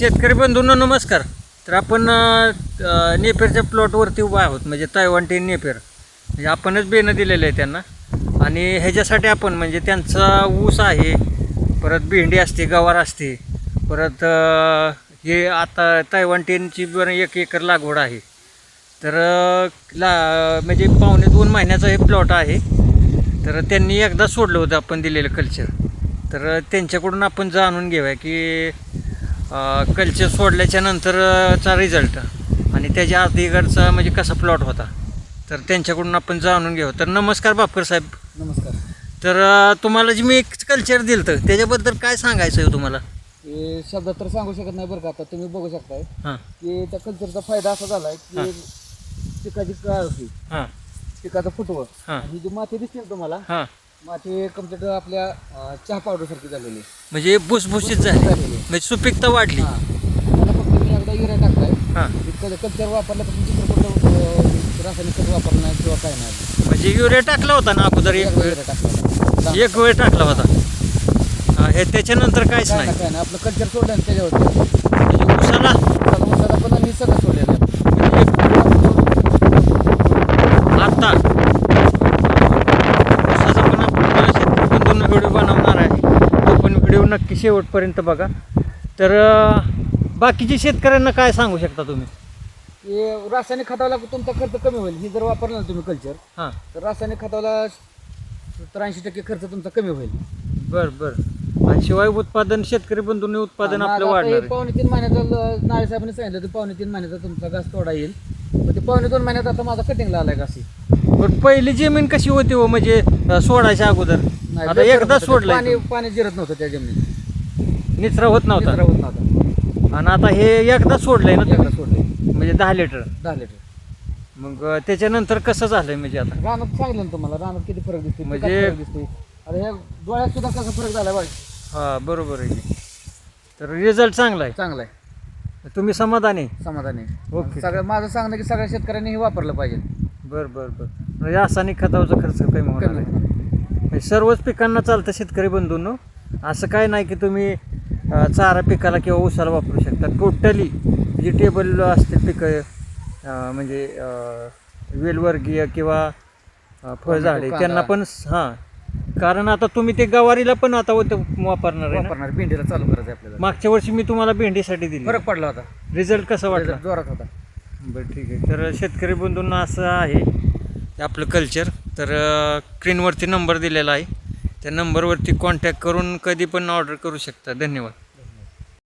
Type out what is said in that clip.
शेतकरी बंधूंनो नमस्कार. तर आपण नेपेरच्या प्लॉटवरती उभा आहोत म्हणजे तायवानटीन नेपेर. म्हणजे आपणच बेनं दिलेलं आहे त्यांना. आणि ह्याच्यासाठी आपण म्हणजे त्यांचा ऊस आहे परत भेंडी असते गवार असते परत हे आता तायवानटीनची पण एक एकर लागवड आहे. तर ला म्हणजे पावणे दोन महिन्याचा हे प्लॉट आहे. तर त्यांनी एकदा सोडलं होतं आपण दिलेलं कल्चर तर त्यांच्याकडून आपण जाणून घेऊया की कल्चर सोडल्याच्या नंतरचा रिझल्ट आणि त्याच्या आधीकडचा म्हणजे कसा प्लॉट होता तर त्यांच्याकडून आपण जाणून घेऊ. तर नमस्कार बापकर साहेब. नमस्कार. तर तुम्हाला जे मी कल्चर दिलं तर त्याच्याबद्दल काय सांगायचं आहे तुम्हाला? हे शब्दात तर सांगू शकत नाही बरं का आता तुम्ही बघू शकताय. हां. की त्या कल्चरचा फायदा असा झालाय हा. की पिकाची काळ होती हां. पिकाचं फुटवं. हा. ही जी माती दिसते ना तुम्हाला हां. माती कंप्लीट आपल्या अं, चहा पावडर सारखी झालेली. आहे. म्हणजे भुसभुशीत झाली. झालेली. आहे. म्हणजे सुपीकता वाढली. हा. त्याला फक्त मी एकदा युरिया टाकलाय. हां. कल्चर वापरलं दुसरं कुठलं अं, रासायनिक खत वापरलं नाही किंवा काय नाही. म्हणजे युरिया टाकला होता ना अगोदर एक वेळ? युरिया टाकला एक वेळ टाकला होता. हां हे त्याच्यानंतर काहीच काय नाही. काय नाही. आपलं कल्चर सोडलं ना त्याच्यावरती. म्हणजे उसाला पण आम्ही सगळं सोडलेलं आहे. आता ऊसाचा पण आपण शेतकरी बंधूंना व्हिडिओ बनवणार आहे तो पण व्हिडिओ नक्की शेवटपर्यंत बघा. तर अं, बाकीच्या शेतकऱ्यांना काय सांगू शकता तुम्ही? हे रासायनिक खताला तुमचा खर्च कमी होईल. ही जर वापरला ना तुम्ही कल्चर हां. तर रासायनिक खताला सत्तर ऐंशी टक्के खर्च तुमचा कमी होईल. बरं बरं. आणि शिवाय उत्पादन शेतकरी बंधूंनी उत्पादन आपलं वाढणार आहे. पावणे तीन महिन्याचा नाळे साहेबांनी सांगितलं तर पावणे तीन महिन्याचा तुमचा घास तोडा येईल. पण ते पावणे दोन महिन्यात आता माझा कटिंगला आलाय घास. पण पहिली जमीन कशी होती हो म्हणजे अं, सोडायच्या अगोदर? आता एकदा सोडलंय पाणी. पाणी जिरत नव्हतं त्या जमिनीत. निचरा होत नव्हता. होत नव्हता. आणि आता हे एकदा सोडलंय ना एकदा तुम्ही सोडले म्हणजे दहा लिटर. दहा लिटर. मग अं, त्याच्यानंतर कसं झालंय म्हणजे आता? रानात सांगितलं ना तुम्हाला रानात किती फरक दिसते म्हणजे- दिसते डोळ्यात सुद्धा कसा फरक झाला बघ. हा बरोबर आहे. की. तर रिझल्ट चांगला चांगला आहे आहे तुम्ही समाधानी? आहे? समाधानी. ओके. सगळं माझं सांगणं की सगळ्या शेतकऱ्यांनी हे वापरलं पाहिजे. बरं बरं बरं. म्हणजे रासायनिक खताचा खर्च कमी होणार कमी आहे. म्हणजे सर्वच पिकांना चालतं शेतकरी बंधूंनो. असं काय नाही की तुम्ही चारा पिकाला किंवा ऊसाला वापरू शकता टोटली व्हेजिटेबल असते पिकं म्हणजे वेलवर्गीय किंवा फळझाडे त्यांना. पण हां. कारण आता तुम्ही ते गवारीला पण आता होतं वापरणार वापरणार भेंडीला चालू करायचं आहे आपल्याला. मागच्या वर्षी मी तुम्हाला भेंडीसाठी दिली. फरक पडला होता. रिझल्ट कसा वाटला? जोरात होता. बरं ठीक आहे. तर शेतकरी बंधूंना असं आहे आपलं कल्चर तर स्क्रीनवरती नंबर दिलेला आहे. त्या नंबरवरती कॉन्टॅक्ट करून कधी पण ऑर्डर करू शकता. धन्यवाद.